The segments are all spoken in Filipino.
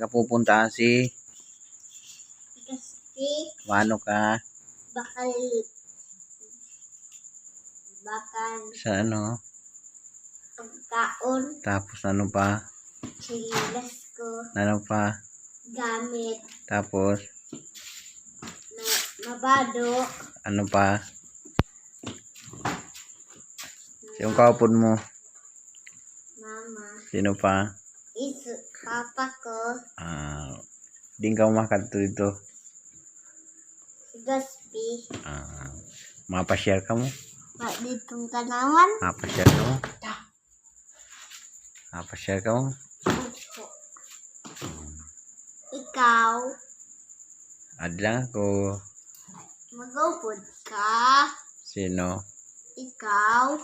Gapupunta si Kasi Wano ka bakal bakal sa ano. pagkaon Tapos ano pa. chilas ko Ano pa. gamit Tapos na mabado ano pa. Yung kapon mo. mama Sino pa? isu papa ko Ah, di ka umakanto dito. Gaspi Ah, mapashare ka mo. Pak ditong tanawan Mapashare ka mo. Mapashare ka mo. Ikaw Adlang ako. magupod ka Sino? ikaw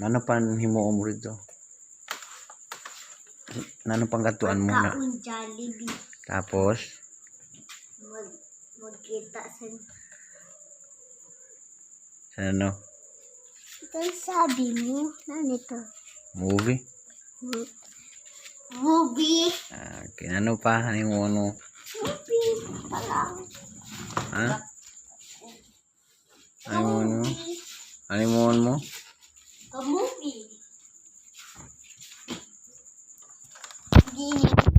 Ano pa himuon mo rito? Ano pang katuan mo na? pagkaon Jollibee Tapos, mag magkita sa sa ano? ito sabi mo ano ito Movie? movie Ah, okay. Ano pa? Ano yung ano? movie pa lang Ha? Ano yung ano? movie Ano ano mo? Yee.